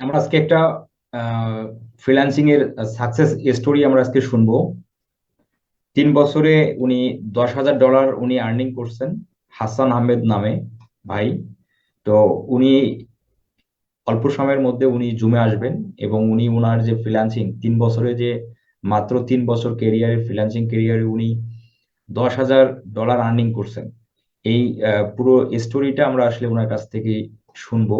আমরা আজকে একটা ফ্রিল্যান্সিং এর সাকসেস স্টোরি আমরা আজকে শুনব। তিন বছরে উনি দশ হাজার ডলার উনি আর্নিং করছেন, হাসান আহমেদ নামে ভাই। তো উনি অল্প সময়ের মধ্যে উনি জুমে আসবেন এবং উনি ওনার যে ফ্রিল্যান্সিং তিন বছরে যে মাত্র তিন বছর কেরিয়ারে ফ্রিল্যান্সিং কেরিয়ারে উনি দশ হাজার ডলার আর্নিং করছেন। এই পুরো স্টোরিটা আমরা আসলে ওনার কাছ থেকে শুনব।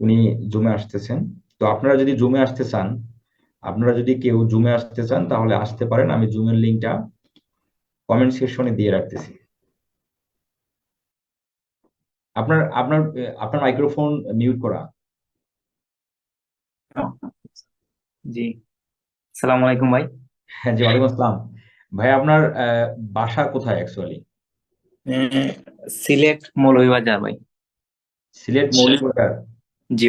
উনি জুমে আসতেছেন। তো আপনারা যদি জুমে আসতে চান আপনারা যদি কেউ জুমে আসতে চান তাহলে আসতে পারেন। আমি জুমের লিঙ্কটা কমেন্ট সেকশনে দিয়ে রাখতেছি। আপনার আপনার আপনার মাইক্রোফোন মিউট করা। জি। সালাম আলাইকুম ভাই। হ্যাঁ জি ওয়ালাইকুম আসসালাম। ভাই আপনার বাসা কোথায় অ্যাকচুয়ালি সিলেট মৌলভীবাজার ভাই। সিলেট মৌলভীবাজার। জি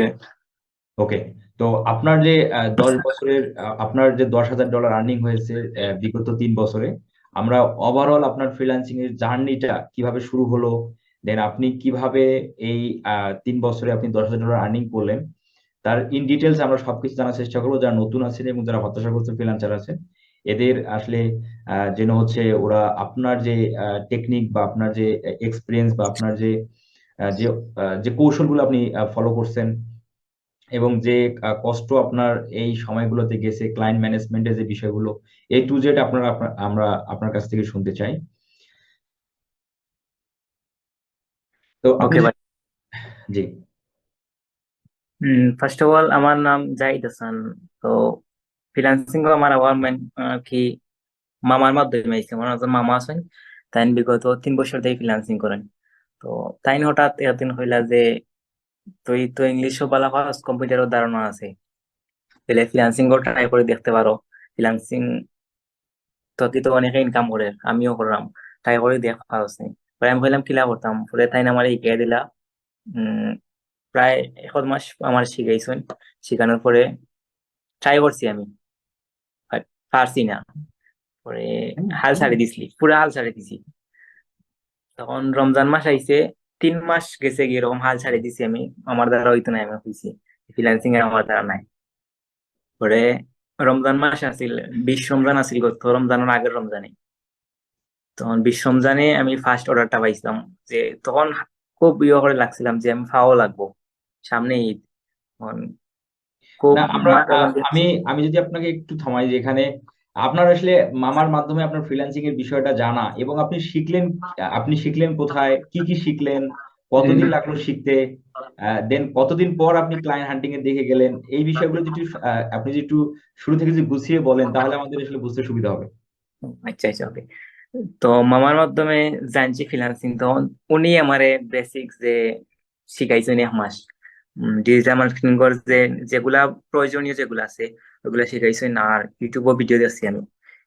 ওকে তো আপনার যে দশ বছরের আপনার যে দশ হাজার ডলার আর্নিং হয়েছে বিগত তিন বছরে, আমরা ওভারঅল আপনার ফ্রিল্যান্সিং এর জার্নিটা কীভাবে শুরু হলো? দেন আপনি কীভাবে এই তিন বছরে আপনি দশ হাজার ডলার আর্নিং করলেন? তার ইন ডিটেলস আমরা সবকিছু জানার চেষ্টা করব। যারা নতুন আছেন এবং যারা হতাশাগ্রস্ত ফ্রিল্যান্সার আছেন, এদের আসলে যেন হচ্ছে ওরা আপনার যে টেকনিক বা আপনার যে এক্সপিরিয়েন্স বা আপনার যে যে যে কৌশলগুলো আপনি ফলো করছেন এবং যে কষ্ট আপনার এই সময়গুলোতে গেছে ক্লায়েন্ট ম্যানেজমেন্টের যে বিষয়গুলো এই টু জেড আপনারা আমরা আপনার কাছ থেকে শুনতে চাই। তো ওকে জি। ফার্স্ট অফ অল আমার নাম জাহিদ হাসান। তো ফ্রিল্যান্সিং আমার আবার কি মামার মাধ্যমে আমার মামা আছেন তাই বিগত তিন বছর থেকে ফ্রিল্যান্সিং করেন। তো তাই হঠাৎ এতদিন হইলা যে তুই তো ইংলিশও বলা পারস কম্পিউটারও ধারণা আছে। তাহলে ফ্রিল্যান্সিং ট্রাই করে দেখতে পারো। ফ্রিল্যান্সিং তো কি তো অনেকে ইনকাম করে, আমিও করলাম। ট্রাই করে দেখ আমি ভাবলাম কিলা করতাম পরে তাই আমার শিখিয়ে দিলা। উম, প্রায় এক মাস আমার শিখাইছেন। শিখানোর পরে ট্রাই করছি আমি। পারছি না। পরে হাল ছাড়ে দিছিলি পুরো হাল ছাড়ে দিছি। তখন রমজান মাস আইছে তিন মাস গেছে গিয়ে এরকম হাল ছাড়ে দিছি আমি। আমার দ্বারা হইতো না আমি হইছি। ফ্রিল্যান্সিং এ আমার দ্বারা নাই। পরে রমজান মাস আসিল বিশ রমজান আসিল গত রমজানের আগের রমজানে তখন বিশ রমজানে আমি ফার্স্ট অর্ডারটা পাইছিলাম যে তখন খুব ইয়ে করে লাগছিলাম যে আমি ফাও লাগবো সামনে ঈদ। আমরা আমি আমি যদি আপনাকে একটু থামাই যে এখানে আপনার আসলে মামার মাধ্যমে আপনার ফ্রিল্যান্সিং এর বিষয়টা জানা এবং আপনি শিখলেন আপনি শিখলেন কোথায় কি কি শিখলেন কতদিন লাগল শিখতে দেন কতদিন পর আপনি ক্লায়েন্ট হান্টিং এর দেখে গেলেন? এই বিষয়গুলো যদি আপনি যদি একটু শুরু থেকে যদি গুছিয়ে বলেন তাহলে আমাদের আসলে বুঝতে সুবিধা হবে। আচ্ছা আচ্ছা ওকে তো মামার মাধ্যমে জানছি ফ্রিল্যান্সিং তখন উনি আমারে বেসিক যে শিখাইছেন এক মাস। ডিজিটাল মার্কেটিং যে যেগুলা প্রয়োজনীয় যেগুলো আছে ওগুলা না আর ইউটিউবও ভিডিও দেখছি আমি।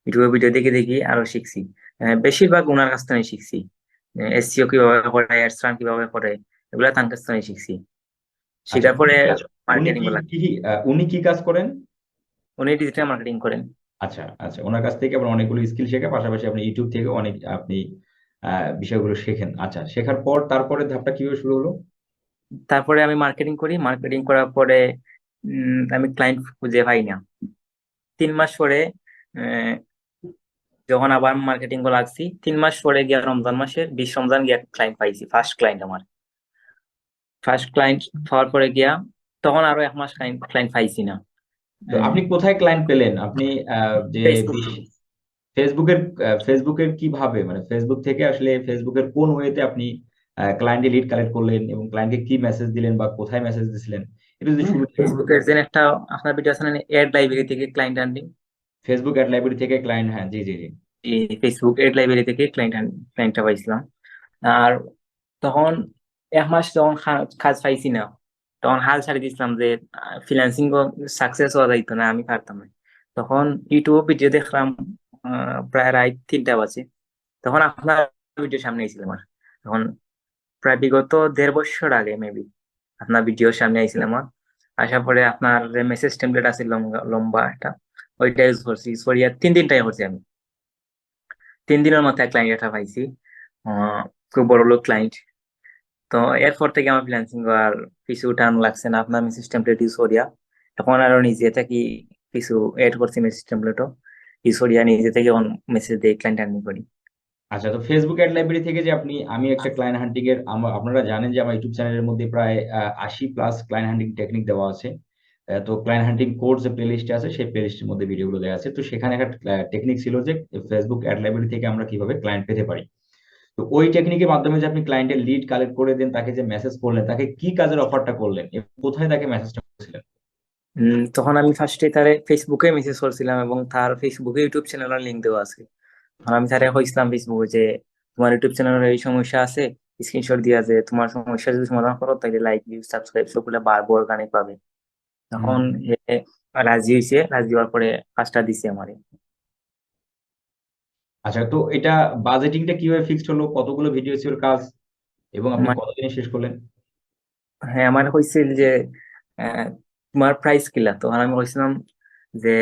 ইউটিউবে ভিডিও দেখে দেখি আরও শিখছি। বেশিরভাগ ওনার কাছ থেকে শিখছি। এসসিও কীভাবে করে কীভাবে করে এগুলা তার কাছ থেকে শিখছি। শেখার পরে মার্কেটিং উনি কি কাজ করেন? উনি ডিজিটাল মার্কেটিং করেন। আচ্ছা আচ্ছা। ওনার কাছ থেকে আপনার অনেকগুলো স্কিল শেখা পাশাপাশি আপনি ইউটিউব থেকে অনেক আপনি বিষয়গুলো শেখেন। আচ্ছা শেখার পর তারপরে ধাপটা কীভাবে শুরু হলো? তারপরে আমি মার্কেটিং করি। মার্কেটিং করার পরে আমি ক্লায়েন্ট খুঁজে পাই না। তিন মাস পরে যখন আবার মার্কেটিং করে লাগছি তিন মাস পরে গিয়া রমজান মাসের বিশ রমজান গিয়া ক্লায়েন্ট পাইছি ফার্স্ট ক্লায়েন্ট আমার। ফার্স্ট ক্লায়েন্ট পাওয়ার পরে গিয়া তখন আরও এক মাস ক্লায়েন্ট ক্লায়েন্ট পাইছি না। আপনি কোথায় ক্লায়েন্ট পেলেন? আপনি যে ফেসবুকের ফেসবুকের কীভাবে? মানে ফেসবুক থেকে আসলে ফেসবুকের কোন ওয়েতে আপনি ক্লায়েন্টের লিড কালেক্ট করলেন এবং ক্লায়েন্টকে কি মেসেজ দিলেন বা কোথায় মেসেজ দিছিলেন? এটা যদি শুরু ফেসবুকের যে একটা আপনার ভিডিও আছে না অ্যাড লাইব্রেরি থেকে ক্লায়েন্ট আনলিং। ফেসবুক অ্যাড লাইব্রেরি থেকে ক্লায়েন্ট হ্যাঁ জি জি জি। ফেসবুক অ্যাড লাইব্রেরি থেকে ক্লায়েন্ট ক্লায়েন্টটা পাইছিলাম। আর তখন এক মাস যখন কাজ পাইছি না তখন হাল ছাড়ি দিয়েছিলাম যে ফ্রিল্যান্সিং সাকসেস হওয়া যাইতো না আমি পারতাম না। তখন ইউটিউব ভিডিও দেখলাম প্রায় রাত তিনটা বাজে। তখন আপনার ভিডিও সামনে এসেছিল আমার। তখন প্রায় বিগত দেড় বছর আগে মেবি আপনার ভিডিও সামনে আইছিল আমার। আসার পরে আপনার মেসেজ টেমপ্লেট আছে লম্বা একটা, ওইটা ইউজ করছি। ইউজ সরিয়া তিন দিন দিনটাই করছি আমি। তিন দিনের মধ্যে ক্লায়েন্ট একটা পাইছি। খুব বড় লোক ক্লায়েন্ট তো এরপর থেকে আমার ফ্রিল্যান্সিং আর কিছু টান লাগছে না আপনার মেসেজ টেমপ্লেট ইউজ করিয়া। এখন আরও নিজে থেকে কিছু এড করছি মেসেজ টেমপ্লেটও ইউজ করিয়া নিজে থেকে মেসেজ দিয়ে ক্লায়েন্ট আর্নিং করি। আচ্ছা তো ফেসবুক অ্যাড লাইব্রেরি থেকে যে আপনি আমি একটা ক্লায়েন্ট হান্টিং এর আপনারা জানেন যে আমার ইউটিউব চ্যানেলের মধ্যে প্রায় আশি প্লাস ক্লায়েন্ট হান্টিং টেকনিক দেওয়া আছে। তো ক্লায়েন্ট হান্টিং কোর্স যে প্লেলিস্টে আছে সেই প্লেলিস্টের মধ্যে ভিডিওগুলো দেওয়া আছে। তো সেখানে একটা টেকনিক ছিল যে ফেসবুক অ্যাড লাইব্রেরি থেকে আমরা কীভাবে ক্লায়েন্ট পেতে পারি। তো ওই টেকনিকের মাধ্যমে যে আপনি ক্লায়েন্টের লিড কালেক্ট করে দেন তাকে যে মেসেজ করলেন তাকে কি কাজের অফারটা করলেন কোথায় তাকে মেসেজটা করেছিলেন? তখন আমি ফার্স্টে তারে ফেসবুকে মেসেজ করছিলাম এবং তার ফেসবুকে ইউটিউব চ্যানেলের লিঙ্ক দেওয়া আছে। আমি তারে কইছিলাম ফেসবুকে যে তোমার ইউটিউব চ্যানেলের এই সমস্যা আছে স্ক্রিনশট দিয়া যে তোমার সমস্যা যদি সমাধান করো তাহলে লাইক ভিউ সাবস্ক্রাইব সবগুলো বারবার অর্গানিক পাবে। তখন এ রাজি হয়েছে রাজি হওয়ার পরে কাজটা দিছে আমারে। আচ্ছা তো এটা বাজেটিংটা কীভাবে ফিক্সড হলো? কতগুলো ভিডিও ছিল কাজ? এবং আপনি কতদিনে শেষ করলেন? হ্যাঁ আমার হয়েছিল যে তোমার প্রাইস কিলা তো? আমি বলছিলাম যে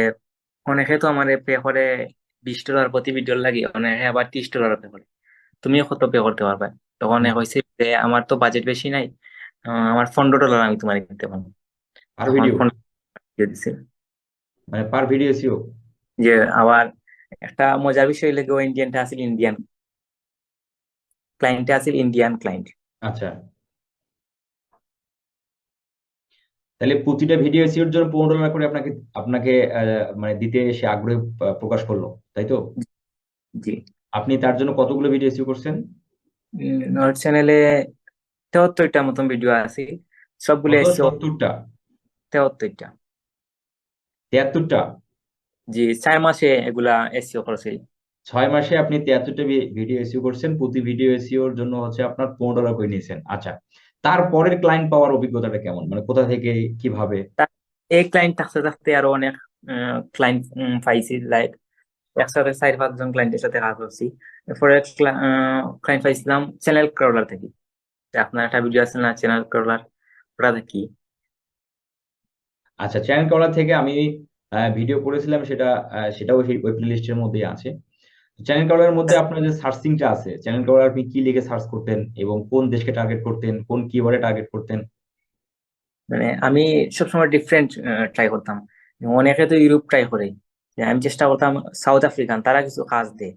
অনেকে তো আমার পে করে বিশ ডলার প্রতি ভিডিও লাগে অনেকে আবার ত্রিশ ডলার পে করে তুমিও কত পে করতে পারবে। তখন হয়েছে যে আমার তো বাজেট বেশি নাই আমার পনেরো ডলার আমি তোমার দিতে পারব। পার ভিডিও 15 মানে পার ভিডিও এসিও যে আবার একটা মজার বিষয় লেগে ইন্ডিয়ানটা আছিল ইন্ডিয়ান ক্লায়েন্টটা আছিল ইন্ডিয়ান ক্লায়েন্ট আচ্ছা। তাহলে প্রতিটা ভিডিও এসিওর জন্য পনেরো ডলার করে আপনাকে আপনাকে মানে দিতে সে আগ্রহ প্রকাশ করল তাই তো? জি। আপনি তার জন্য কতগুলো ভিডিও এসিও করছেন? ওর চ্যানেলে তেহত্তরটা মতন ভিডিও আছে। সবগুলো এসিও সত্তরটা? তেহত্তরটা। তিয়াত্তরটা? জি চার মাসে এগুলা এসিও করছি। ছয় মাসে আপনি তিয়াত্তরটা ভিডিও এসিও করছেন প্রতি ভিডিও এসিওর জন্য হচ্ছে আপনার পনেরো ডলার করে নিয়েছেন। আচ্ছা তারপরের ক্লায়েন্ট পাওয়ার অভিজ্ঞতাটা কেমন? মানে কোথা থেকে কীভাবে? এই ক্লায়েন্ট থাকতে থাকতে আরও অনেক ক্লায়েন্ট পাইছি লাইক একসাথে চার পাঁচজন ক্লায়েন্টের সাথে কাজ করছি। এরপরে ক্লায়েন্ট পাইছিলাম চ্যানেল ক্রলার থেকে। যে আপনার একটা ভিডিও আছে না চ্যানেল ক্রলার ওটা কি? আচ্ছা চ্যানেল কলার থেকে আমি ভিডিও করেছিলাম সেটা সেটাও সেই ওই প্লেলিস্টের মধ্যেই আছে। চ্যানেল কলারের মধ্যে আপনার যে সার্চিংটা আছে চ্যানেল কলার আপনি কি লিখে সার্চ করতেন এবং কোন দেশকে টার্গেট করতেন কোন কিওয়ার্ডে টার্গেট করতেন? মানে আমি সবসময় ডিফারেন্ট ট্রাই করতাম। অনেকে তো ইউরোপ ট্রাই করে। আমি চেষ্টা করতাম সাউথ আফ্রিকান তারা কিছু কাজ দেয়।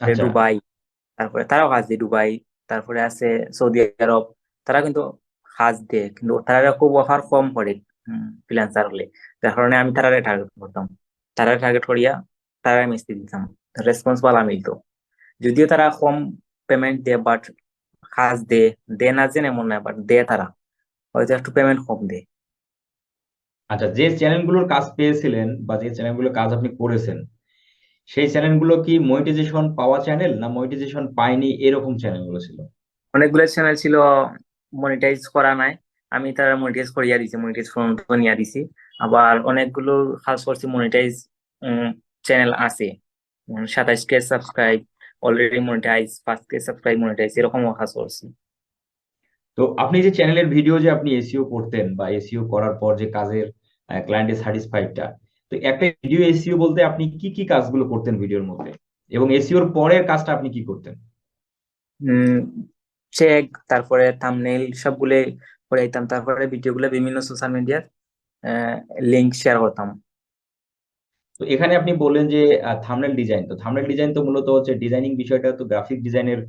যে আচ্ছা দুবাই তারপরে তারাও কাজ দেয় দুবাই তারপরে আছে সৌদি আরব তারা কিন্তু কাজ দেয়। কিন্তু তারা খুব অফার কম করে ফ্রিল্যান্সার হলে। যার কারণে আমি তারারে টার্গেট করতাম। তারা টার্গেট করিয়া তারা মিস্ত্রি দিতাম। রেসপন্স পালা মিলতো যদিও তারা কম পেমেন্ট দেয় বাট কাজ দেয় দেয় না জেনে এমন না বাট দেয় তারা। হয়তো একটু পেমেন্ট কম দেয়। আচ্ছা যে চ্যানেলগুলোর কাজ পেয়েছিলেন বা যে চ্যানেলগুলোর কাজ আপনি করেছেন সেই চ্যানেলগুলো কি মনিটাইজেশন পাওয়া চ্যানেল না মনিটাইজেশন পায়নি এরকম চ্যানেলগুলো ছিল? অনেকগুলো চ্যানেল ছিল মনিটাইজ করা নাই। আমি তারা মনিটাইজ করিয়া দিছি মনিটাইজ ফর্ম নিয়ে দিছি। আবার অনেকগুলো কাজ করছি মনিটাইজ চ্যানেল আছে। সাতাইশ কে সাবস্ক্রাইব অলরেডি মনিটাইজ পাঁচ কে সাবস্ক্রাইব মনিটাইজ এরকমও কাজ করছি। তো আপনি যে চ্যানেলের ভিডিও যে আপনি এসইও করতেন বা এসইও করার পর যে কাজের ক্লায়েন্টের স্যাটিসফাইডটা তো একটা ভিডিও এসইও বলতে আপনি কি কি কাজগুলো করতেন ভিডিওর মধ্যে? এবং এসইওর পরের কাজটা আপনি কি করতেন? চেক তারপরে থাম্বনেইল সবগুলো করে দিতাম তারপরে ভিডিওগুলো বিভিন্ন সোশ্যাল মিডিয়ার লিংক শেয়ার করতাম। তো এখানে আপনি বললেন যে থামনেল ডিজাইন তো থামনেল ডিজাইন তো মূলত হচ্ছে ডিজাইনিং বিষয়টা তো গ্রাফিক ডিজাইনের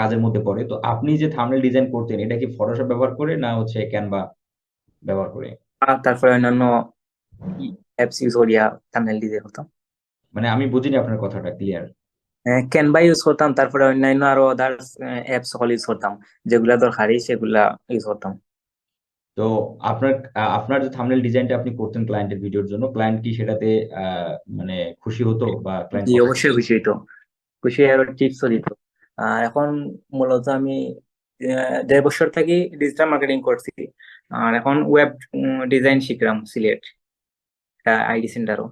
কাজের মধ্যে পড়ে। তো আপনি যে থামনেল ডিজাইন করতেন এটা কি ফটোশপ ব্যবহার করে না হচ্ছে ক্যানভা ব্যবহার করে? তারপরে অন্যান্য অ্যাপস ইউজ করিয়া থামনেল ডিজাইন করতাম মানে আমি বুঝিনি আপনার কথাটা ক্লিয়ার ক্যানভা ইউজ করতাম তারপরে অন্যান্য আরও আদার্স অ্যাপস সকল ইউজ করতাম। যেগুলা দরকারি সেগুলা ইউজ করতাম। তো আপনার আপনার যে থাম্বনেল ডিজাইনটা আপনি করতেন ক্লায়েন্টের ভিডিওর জন্য ক্লায়েন্ট কি সেটাতে মানে খুশি হতো বা ক্লায়েন্ট জি অবশ্যই খুশি হইতো। খুশি আরও টিপসও দিত। আর এখন মূলত আমি দেড় বছর থেকে ডিজিটাল মার্কেটিং করছি। আর এখন ওয়েব ডিজাইন শিখলাম সিলেট আইডি সেন্টারও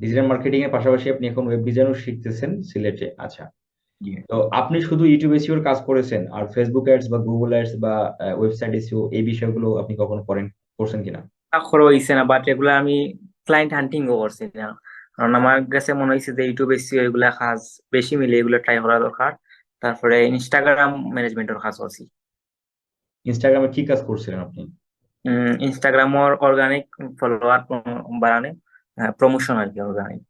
ডিজিটাল মার্কেটিং এর পাশাপাশি আপনি এখন ওয়েব ডিজাইনও শিখতেছেন সিলেটে আচ্ছা। তো আপনি শুধু ইউটিউব এসইওর কাজ করেছেন আর ফেসবুক অ্যাডস বা গুগল অ্যাডস বা ওয়েবসাইট এসইও এই বিষয়গুলো আপনি কখনো করেন করছেন কিনা? খরচ হইছে না বাট এগুলা আমি ক্লায়েন্ট হান্টিংও করছি না। কারণ আমার কাছে মনে হয়েছে যে ইউটিউব এসিও এগুলা কাজ বেশি মিলে এগুলো ট্রাই করা দরকার। তারপরে ইনস্টাগ্রাম ম্যানেজমেন্টের কাজ করছি। ইনস্টাগ্রামে কি কাজ করছিলেন আপনি? ইনস্টাগ্রামর অর্গানিক ফলোয়ার বাড়ানো প্রমোশন আর কি অর্গানিক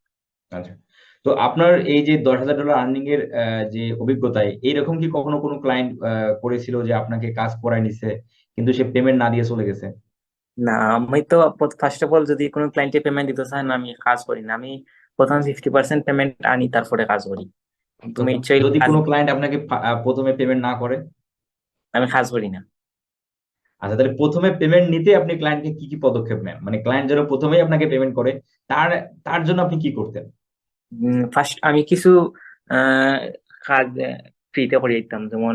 আচ্ছা। তো আপনার এই যে দশ হাজার ডলার আর্নিং এর যে অভিজ্ঞতায় এইরকম কি কখনো কোনো ক্লায়েন্ট করেছিল যে আপনাকে কাজ করায় নিছে কিন্তু সে পেমেন্ট না দিয়ে চলে গেছে? না আমি তো ফার্স্ট অফ অল যদি কোনো ক্লায়েন্টে পেমেন্ট দিতে চায় না আমি কাজ করি না। আমি প্রথম ফিফটি পার্সেন্ট পেমেন্ট আনি তারপরে কাজ করি। তুমি যদি কোনো ক্লায়েন্ট আপনাকে প্রথমে পেমেন্ট না করে? আমি কাজ করি না। আচ্ছা তাহলে প্রথমে পেমেন্ট নিতে আপনি ক্লায়েন্টকে কি কি পদক্ষেপ নেন? মানে ক্লায়েন্ট যেন প্রথমেই আপনাকে পেমেন্ট করে তার তার জন্য আপনি কি করতেন? ফার্স্ট আমি কিছু কাজ ফ্রিতে করে দিতাম। যেমন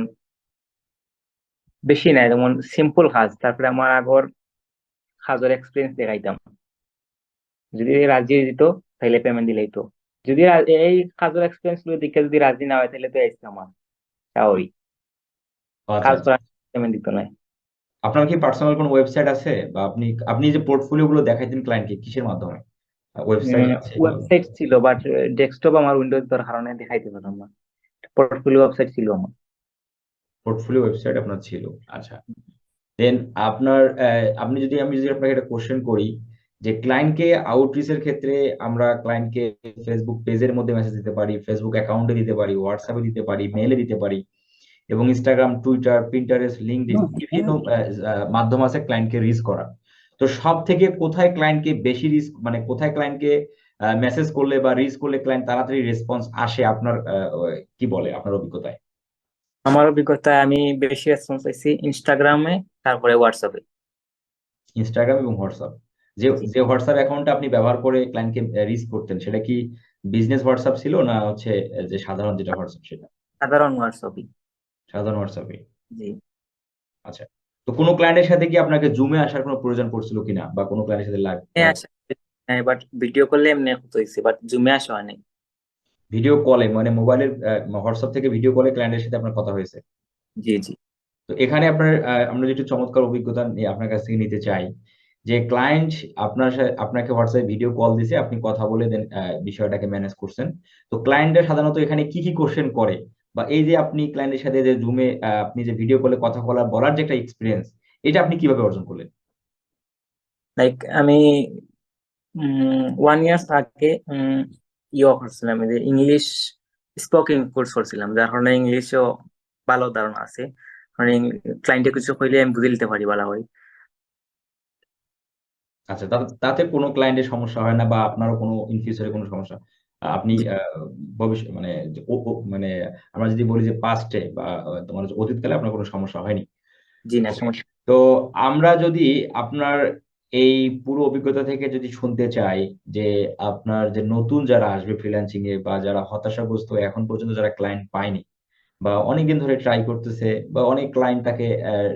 বেশি নাই যেমন সিম্পল কাজ। তারপরে আমার আগর কাজের এক্সপিরিয়েন্স দেখাইতাম। যদি রাজি দিত তাহলে পেমেন্ট দিলেই তো যদি এই কাজের এক্সপিরিয়েন্সগুলো দেখে যদি রাজি না হয় তাহলে তো এসছে আমার। চাওরি আচ্ছা। কাজ পেমেন্ট দিত না। আপনার কি পার্সোনাল কোনো ওয়েবসাইট আছে? বা আপনি আপনি যে পোর্টফোলিও গুলো দেখাইতেন ক্লায়েন্টকে কিসের মাধ্যমে? ওয়েবসাইট ওয়েবসাইট ছিল বাট ডেস্কটপ আমার উইন্ডোজ দেওয়ার কারণে দেখাইতে পারলাম না পোর্টফোলিও ওয়েবসাইট ছিল আমার। পোর্টফোলিও ওয়েবসাইট আপনার ছিল আচ্ছা। দেন আপনার আপনি যদি আমি যদি আপনাকে একটা কোশ্চেন করি যে ক্লায়েন্টকে আউটরিচের ক্ষেত্রে আমরা ক্লায়েন্টকে ফেসবুক পেজের মধ্যে মেসেজ দিতে পারি ফেসবুক অ্যাকাউন্টে দিতে পারি হোয়াটসঅ্যাপে দিতে পারি মেইলে দিতে পারি এবং ইনস্টাগ্রাম টুইটার পিন্টারেস্ট লিঙ্কডইন বিভিন্ন আহ, মাধ্যম আছে ক্লায়েন্টকে রিচ করা তো সব থেকে কোথায় ক্লায়েন্টকে বেশি রিস্ক মানে কোথায় ক্লায়েন্টকে মেসেজ করলে বা রিচ করলে ক্লায়েন্ট তাড়াতাড়ি রেসপন্স আসে আপনার কি বলে আপনার অভিজ্ঞতায়? আমার অভিজ্ঞতায় আমি বেশি রেসপন্স পাইছি ইনস্টাগ্রামে তারপরে হোয়াটসঅ্যাপে ইনস্টাগ্রাম এবং হোয়াটসঅ্যাপ যে যে হোয়াটসঅ্যাপ অ্যাকাউন্টটা আপনি ব্যবহার করে ক্লায়েন্টকে রিচ করতেন সেটা কি বিজনেস হোয়াটসঅ্যাপ ছিল না হচ্ছে যে সাধারণ যেটা হোয়াটসঅ্যাপ সেটা? সাধারণ হোয়াটসঅ্যাপই সাধারণ হোয়াটসঅ্যাপে জি। তো কোনো ক্লায়েন্টের সাথে কি আপনাকে জুমে আসার কোনো প্রয়োজন পড়ছিল কিনা? বা কোনো ক্লায়েন্টের সাথে লাইভ হ্যাঁ বাট ভিডিও করলে এমনি হয়েছে বাট জুমে আসা হয়নি। ভিডিও কলে মানে মোবাইলের হোয়াটসঅ্যাপ থেকে ভিডিও কলে ক্লায়েন্টের সাথে আপনার কথা হয়েছে? জি জি। তো এখানে আপনার আমরা যেটা চমৎকার অভিজ্ঞতা আপনার কাছ থেকে নিতে চাই যে ক্লায়েন্ট আপনার সাথে আপনাকে হোয়াটসঅ্যাপে ভিডিও কল দিছে আপনি কথা বলে দেন বিষয়টাকে ম্যানেজ করছেন। তো ক্লায়েন্টরা সাধারণত এখানে কি কি কোশ্চেন করে? বা এই যে আপনি ক্লায়েন্টের সাথে যে জুমে আপনি যে ভিডিও কলে কথা বলার বলার যে একটা এক্সপিরিয়েন্স এটা আপনি কীভাবে অর্জন করলেন? লাইক আমি ওয়ান ইয়ার্স আগে ইয়ে করছিলাম যে ইংলিশ স্পোকিং কোর্স করছিলাম যার কারণে ইংলিশও ভালো ধারণা আছে। কারণ ক্লায়েন্টে কিছু কইলে আমি বুঝে নিতে পারি ভালো করে আচ্ছা তাতে তাতে কোনো ক্লায়েন্টের সমস্যা হয় না বা আপনারও কোনো ইন ফিউচারে কোনো সমস্যা? আপনি ভবিষ্যৎ মানে মানে আমরা যদি বলি যে পাস্টে বা তোমার অতীতকালে আপনার কোনো সমস্যা হয়নি? জি না সমস্যা তো আমরা যদি আপনার এই পুরো অভিজ্ঞতা থেকে যদি শুনতে চাই যে আপনার যে নতুন যারা আসবে ফ্রিল্যান্সিং এ বা যারা হতাশাগ্রস্ত এখন পর্যন্ত যারা ক্লায়েন্ট পায়নি বা অনেকদিন ধরে ট্রাই করতেছে বা অনেক ক্লায়েন্ট তাকে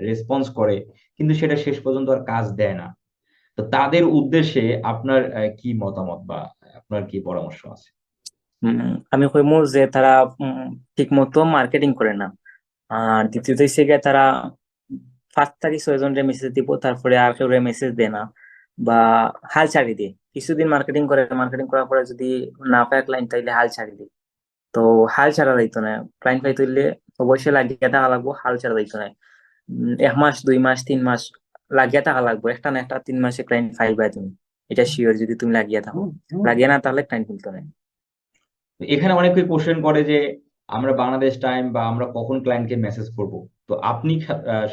রেসপন্স করে কিন্তু সেটা শেষ পর্যন্ত আর কাজ দেয় না। তো তাদের উদ্দেশ্যে আপনার কি মতামত বা আপনার কি পরামর্শ আছে? আমি কইমু যে তারা ঠিক মতো মার্কেটিং করে না। আর দ্বিতীয়ত হচ্ছে গিয়ে তারা পাঁচ তারিখ ছয়জন জনরে মেসেজ দিব তারপরে আর কেউ মেসেজ দেয় না বা হাল ছাড়ি দিয়ে। কিছুদিন মার্কেটিং করে মার্কেটিং করার পরে যদি না পায় ক্লায়েন্ট তাইলে হাল ছাড়ি দিয়ে। তো হাল ছাড়া যাইতো না। ক্লায়েন্ট পাইতে হইলে অবশ্যই লাগিয়ে থাকা লাগবো হাল ছাড়া যাইতো না। এক মাস দুই মাস তিন মাস লাগিয়ে থাকা লাগবো। একটা না একটা তিন মাসে ক্লাইন্ট ক্লায়েন্ট পাইবা তুমি। এটা শিওর যদি তুমি লাগিয়ে থাকো। লাগিয়ে না তাহলে ক্লায়েন্ট মিলতো না। এখানে অনেকে কোশ্চেন করে যে আমরা বাংলাদেশ টাইম বা আমরা কখন ক্লায়েন্টকে মেসেজ করব? তো আপনি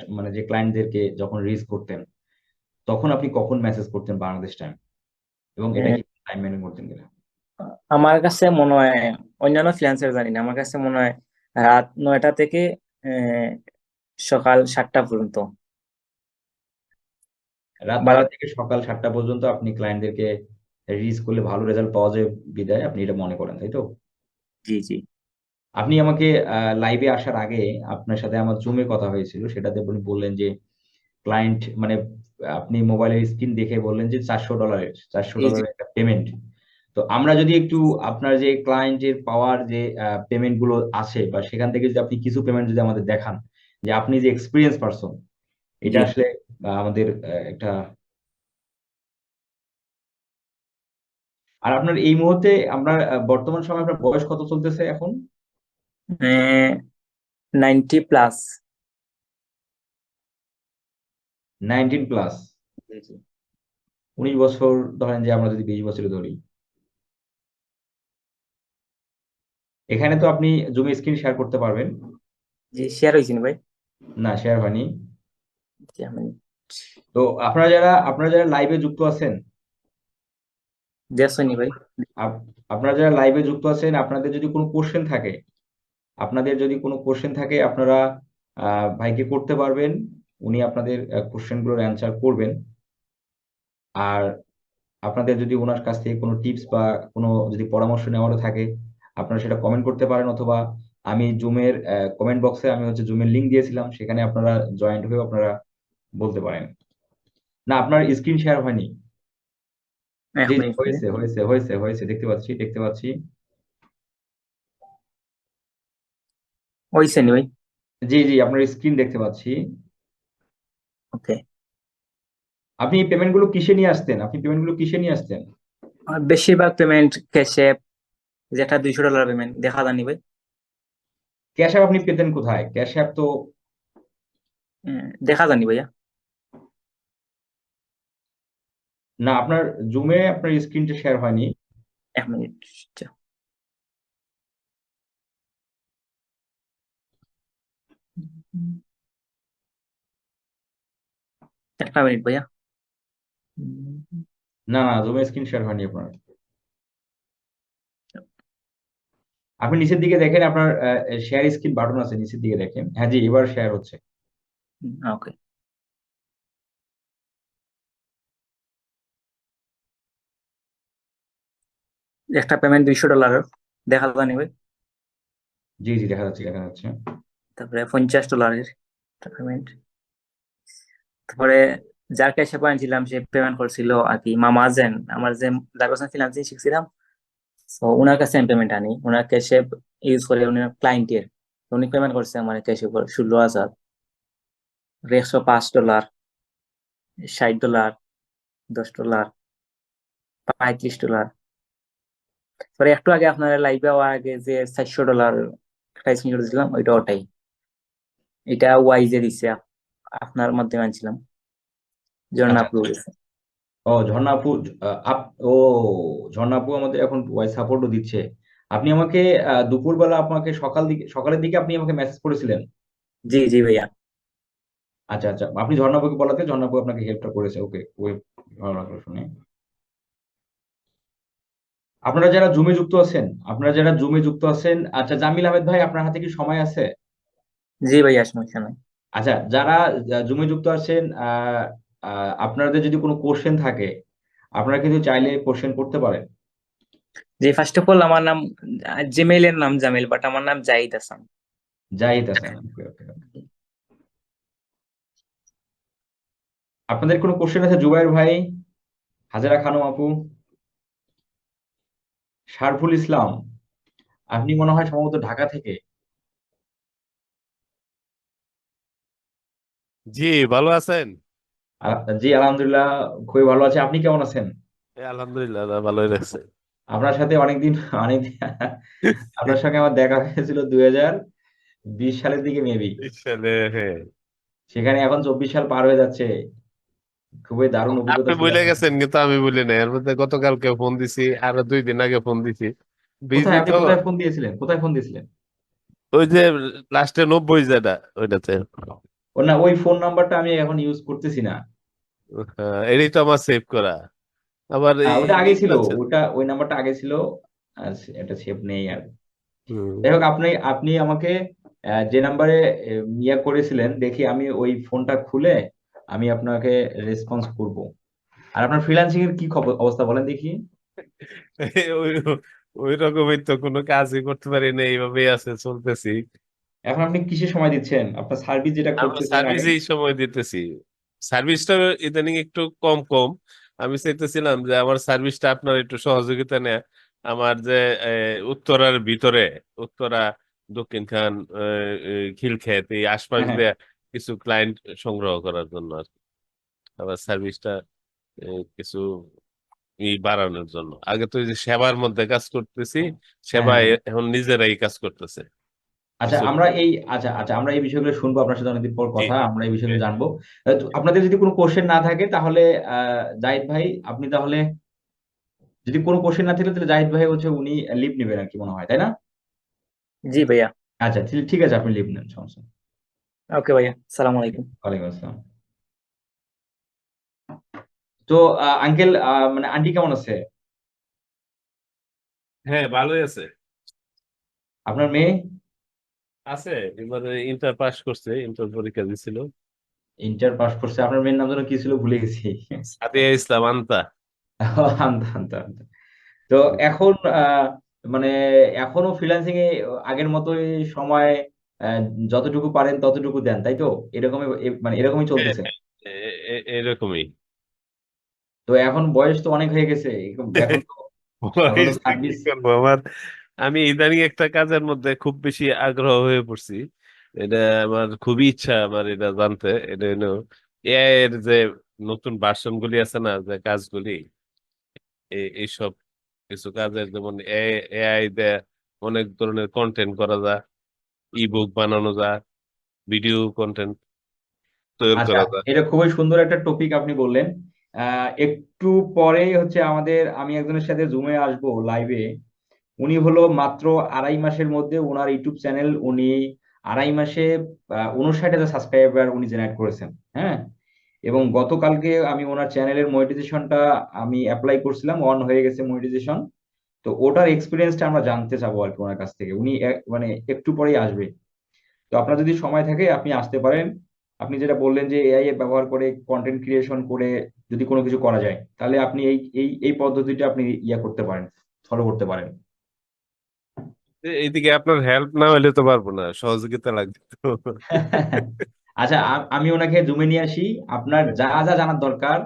মানে যে ক্লায়েন্টদেরকে যখন রিচ করতেন তখন আপনি কখন মেসেজ করতেন বাংলাদেশ টাইম এবং এটা কি টাইম মেনটেন করতেন কিনা? আমার কাছে মনে হয় অন্যান্য ফ্রিল্যান্সার জানি না আমার কাছে মনে হয় রাত নয়টা থেকে সকাল সাতটা পর্যন্ত। রাত বারো- থেকে সকাল সাতটা পর্যন্ত আপনি ক্লায়েন্টদেরকে রিচ করলে ভালো রেজাল্ট পাওয়া যায় বিদায়। আপনি এটা মনে করেন তাই তো? জি জি। আপনি আমাকে লাইভে আসার আগে আপনার সাথে আমার জুমে কথা হয়েছিল। সেটাতে আপনি বললেন যে ক্লায়েন্ট মানে আপনি মোবাইলের স্ক্রিন দেখে বললেন যে চারশো ডলারের চারশো। ডলারের একটা পেমেন্ট তো আমরা যদি একটু আপনার যে ক্লায়েন্টের পাওয়ার যে পেমেন্টগুলো আছে বা সেখান থেকে যদি আপনি কিছু পেমেন্ট যদি আমাদের দেখান যে আপনি যে এক্সপিরিয়েন্স পারসন এটা আসলে আমাদের একটা আর আপনার এই মুহূর্তে আমরা বর্তমান সময় আপনার বয়স কত চলতেছে এখন? নাইনটি প্লাস নাইনটিন প্লাস উনিশ বছর ধরেন যে আমরা যদি বিশ বছরে ধরি। এখানে তো আপনি জুমে স্ক্রিন শেয়ার করতে পারবেন। জি শেয়ার হয়েছে ভাই? না শেয়ার হয়নি। তো আপনারা যারা আপনারা যারা লাইভে যুক্ত আছেন আপনারা যারা লাইভে যুক্ত আছেন, আপনাদের যদি কোনো কোশ্চেন থাকে, আপনাদের যদি কোনো কোশ্চেন থাকে, আপনারা ভাইকে করতে পারবেন। উনি আপনাদের কোশ্চেনগুলোর অ্যান্সার করবেন। আর আপনাদের যদি ওনার কাছ থেকে কোনো টিপস বা কোনো যদি পরামর্শ নেওয়ারও থাকে, আপনারা সেটা কমেন্ট করতে পারেন অথবা আমি জুমের কমেন্ট বক্সে আমি হচ্ছে জুমের লিঙ্ক দিয়েছিলাম, সেখানে আপনারা জয়েন্ট হয়ে আপনারা বলতে পারেন। না, আপনার স্ক্রিন শেয়ার হয়নি। হয়েছে হয়েছে হয়েছে হয়েছে দেখতে পাচ্ছি দেখতে পাচ্ছি হয়েছে নি ভাই জি জি আপনার স্ক্রিন দেখতে পাচ্ছি। ওকে আপনি পেমেন্টগুলো কিসে নিয়ে আসতেন? আপনি পেমেন্টগুলো কিসে নিয়ে আসতেন? বেশিরভাগ পেমেন্ট ক্যাশে যেটা দুইশো ডলার পেমেন্ট দেখা জানি ভাই। ক্যাশ অ্যাপ আপনি পেতেন কোথায়? ক্যাশ অ্যাপ তো দেখা জানি ভাইয়া। না আপনার জুমে আপনার স্ক্রিনটা শেয়ার হয়নি। এক মিনিট। একটা মিনিট ভাইয়া। না না জুমে স্ক্রিন শেয়ার হয়নি আপনার। আপনি নিচের দিকে দেখেন আপনার শেয়ার স্ক্রিন বাটন আছে নিচের দিকে দেখেন। হ্যাঁ জি এবার শেয়ার হচ্ছে। ওকে একটা পেমেন্ট দুইশো ডলার দেখা জানি ভাই জি জি দেখা যাচ্ছে দেখা যাচ্ছে। তারপরে পঞ্চাশ ডলারের পেমেন্ট তারপরে যার কাছে আনছিলাম সে পেমেন্ট করছিল আর কি মামা জেন। আমার যে কাছে ফ্রিল্যান্সিং শিখছিলাম। তো ওনার কাছে আমি পেমেন্ট আনি। ওনার ক্যাশে ইউজ করে উনি ক্লায়েন্টের উনি পেমেন্ট করছে আমার ক্যাশে উপর ষোলো হাজার। একশো পাঁচ ডলার ষাট ডলার দশ ডলার পঁয়ত্রিশ ডলার পরে একটু আগে আপনার লাইভে হওয়ার আগে যে চারশো ডলার একটা স্ক্রিনশট দিলাম ওইটা ওটাই। এটা ওয়াইজে দিছে আপ- আপনার মাধ্যমে আনছিলাম। জন্য আচ্ছা। আপলোড ও ঝর্ণা আপু আপ ও ঝর্ণা আপু আমাদের এখন ভয়েস সাপোর্টও দিচ্ছে। আপনি আমাকে দুপুরবেলা আপনাকে সকাল দিকে সকালের দিকে আপনি আমাকে মেসেজ করেছিলেন? জি জি ভাইয়া। আচ্ছা আচ্ছা। আপনি ঝর্ণা আপুকে বলাতে ঝর্ণাপু আপনাকে হেল্পটা করেছে। ওকে ওই ভালো লাগল শুনে। আপনারা যারা জুমে যুক্ত আছেন আপনারা যারা জুমে যুক্ত আছেন আচ্ছা জামিল আহমেদ ভাই আপনার হাতে কি সময় আছে? জি ভাই সমস্যা নাই আচ্ছা যারা জুমে যুক্ত আছেন আপনাদের যদি কোনো কোশ্চেন থাকে আপনারা কিন্তু চাইলে কোশ্চেন করতে পারেন। জি ফার্স্ট অফ অল আমার নাম জিমেইলের নাম জামিল বাট আমার নাম জাহিদ হাসান। জাহিদ হাসান. আপনাদের কোনো কোশ্চেন আছে জুবাইর ভাই? হাজারা খানম আপু? শারফুল ইসলাম আপনি মনে হয় সম্ভবত ঢাকা থেকে। জি ভালো আছেন? জি আলহামদুলিল্লাহ খুবই ভালো আছে। আপনি কেমন আছেন? আলহামদুলিল্লাহ ভালোই রাখছে আপনার সাথে অনেকদিন অনেক আপনার সঙ্গে আমার দেখা হয়েছিল দুই হাজার বিশ সালের দিকে মেবি। হ্যাঁ। সেখানে এখন চব্বিশ সাল পার হয়ে যাচ্ছে। খুবই দারুণ অভিজ্ঞতা ছিল ভুলে গেছেন কিন্তু আমি ভুলি নাই। এর মধ্যে গতকালকে ফোন দিছি আর দুই দিন আগে ফোন দিছি। বিজি কোথায় আপনি তো। কোথায় ফোন দিয়েছিলেন? কোথায় ফোন দিয়েছিলেন? ওই যে লাস্টে নব্বই যেটা ওইটাতে। ও না ওই ফোন নাম্বারটা আমি এখন ইউজ করতেছি না। হ্যাঁ, এটাই তো আমার সেভ করা। আবার আহ, এই ওটা আগে ছিল আছে। ওটা ওই নাম্বারটা আগে ছিল আর সে- এটা সেভ নেই আর। হুম। যাই হোক আপনি আপনি আমাকে আহ, যে নাম্বারে ইয়ে করেছিলেন দেখি আমি ওই ফোনটা খুলে আমি আপনাকে রেসপন্স করব। আর আপনার ফ্রিল্যান্সিং এর কি খবর অবস্থা বলেন দেখি। ওই রকমের তো কোনো কাজই করতে পারি না এইভাবেই আছে চলতেছি। এখন আপনি কিসে সময় দিচ্ছেন? আপনার সার্ভিস যেটা করতেছেন সার্ভিসেই সময় দিতেছি। সার্ভিসটা ইদানিং একটু কম কম। আমি চাইতেছিলাম যে আমার সার্ভিসটা আপনার একটু সহযোগিতা নেয়। আমার যে উত্তরার ভিতরে উত্তরা দক্ষিণ খান খিলক্ষেত এই আশপাশ হ্যাঁ। দিয়ে কিছু ক্লায়েন্ট সংগ্রহ করার জন্য আর আবার সার্ভিসটা কিছু বাড়ানোর জন্য। আগে তো যে সেবার মধ্যে কাজ করতেছি সেবায় হ্যাঁ। এখন নিজেরাই কাজ করতেছে। আচ্ছা আমরা এই আচ্ছা আচ্ছা আমরা এই বিষয়গুলো শুনব আপনার সাথে অনেকদিন পর কথা আমরা এই বিষয়গুলো জানব। আপনাদের যদি কোনো কোশ্চেন না থাকে তাহলে আহ, জাহিদ ভাই আপনি তাহলে যদি কোনো কোশ্চেন না থাকে তাহলে জাহিদ ভাই হচ্ছে উনি লিভ নেবেন আর কি মনে হয় তাই না? জি ভাইয়া। আচ্ছা ঠিক ঠিক আছে আপনি লিভ নেন সমস্যা। ওকে ভাইয়া সালাম আলাইকুম। ওয়ালাইকুম আসসালাম। তো আঙ্কেল মানে আন্টি কেমন আছে? হ্যাঁ ভালোই আছে। আপনার মেয়ে? আছে এবারে ইন্টার পাস করছে ইন্টার পরীক্ষা দিছিল। ইন্টার পাস করছে আপনার মেয়ের নাম যেন কি ছিল ভুলে গেছি। সাদিয়া ইসলাম আন্তা। আনতে আনতে আনতে। তো এখন আহ, মানে এখনও ফ্রিল্যান্সিং এ আগের মতোই সময় যতটুকু পারেন ততটুকু দেন তাই তো? এরকমই মানে এরকমই হ্যাঁ চলতেছে। এ- এরকমই। তো এখন বয়স তো অনেক হয়ে গেছে এখন তো আমার আমি ইদানিং একটা কাজের মধ্যে খুব বেশি আগ্রহ হয়ে পড়ছি। এটা আমার খুবই ইচ্ছা আমার এটা জানতে। এটা হলো এআই এর যে নতুন ভার্সন গুলি আছে না যে কাজগুলি এই- এইসব কিছু কাজের যেমন এআই দিয়ে অনেক ধরনের কন্টেন্ট করা যায়। ইবুক বানানো যায় ভিডিও কন্টেন্ট তৈরি আচ্ছা করা যায়। এটা খুবই সুন্দর একটা টপিক আপনি বললেন। একটু পরেই হচ্ছে আমাদের আমি একজনের সাথে জুমে আসব লাইভে উনি হলো মাত্র আড়াই মাসের মধ্যে ওনার ইউটিউব চ্যানেল উনি আড়াই মাসে উনষাট হাজার সাবস্ক্রাইবার উনি জেনারেট করেছেন হ্যাঁ? এবং গতকালকে আমি ওনার চ্যানেলের মনিটাইজেশনটা আমি অ্যাপ্লাই করছিলাম অন হয়ে গেছে মনিটাইজেশন তো ওটার এক্সপিরিয়েন্সটা আমরা জানতে চাবো আর কি ওনার কাছ থেকে। উনি মানে একটু পরেই আসবে। তো আপনার যদি সময় থাকে আপনি আসতে পারেন। আপনি যেটা বললেন যে এআই এর ব্যবহার করে কন্টেন্ট ক্রিয়েশন করে যদি কোনো কিছু করা যায় তাহলে আপনি এই এই এই পদ্ধতিটা আপনি ইয়া করতে পারেন ফলো করতে পারেন। এইদিকে আপনার হেল্প না হলে তো পারব না সহযোগিতা লাগবে আচ্ছা আমি ওনাকে জুমে নিয়ে আসি। আপনার যা যা জানার দরকার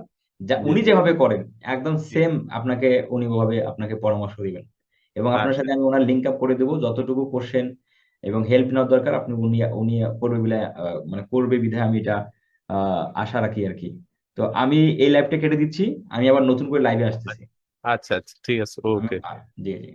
যা উনি যেভাবে করেন একদম সেম আপনাকে উনি ওভাবে আপনাকে পরামর্শ দিবেন। এবং আপনার সাথে আমি ওনার লিঙ্ক আপ করে দেবো যতটুকু কোশ্চেন এবং হেল্প নেওয়ার দরকার আপনি উনি উনি করবে বিলে মানে করবে বিধায় আমি এটা আহ, আশা রাখি আর কি। তো আমি এই লাইভটা কেটে দিচ্ছি আমি আবার নতুন করে লাইভে আসতেছি। আচ্ছা আচ্ছা ঠিক আছে ওকে জি জি।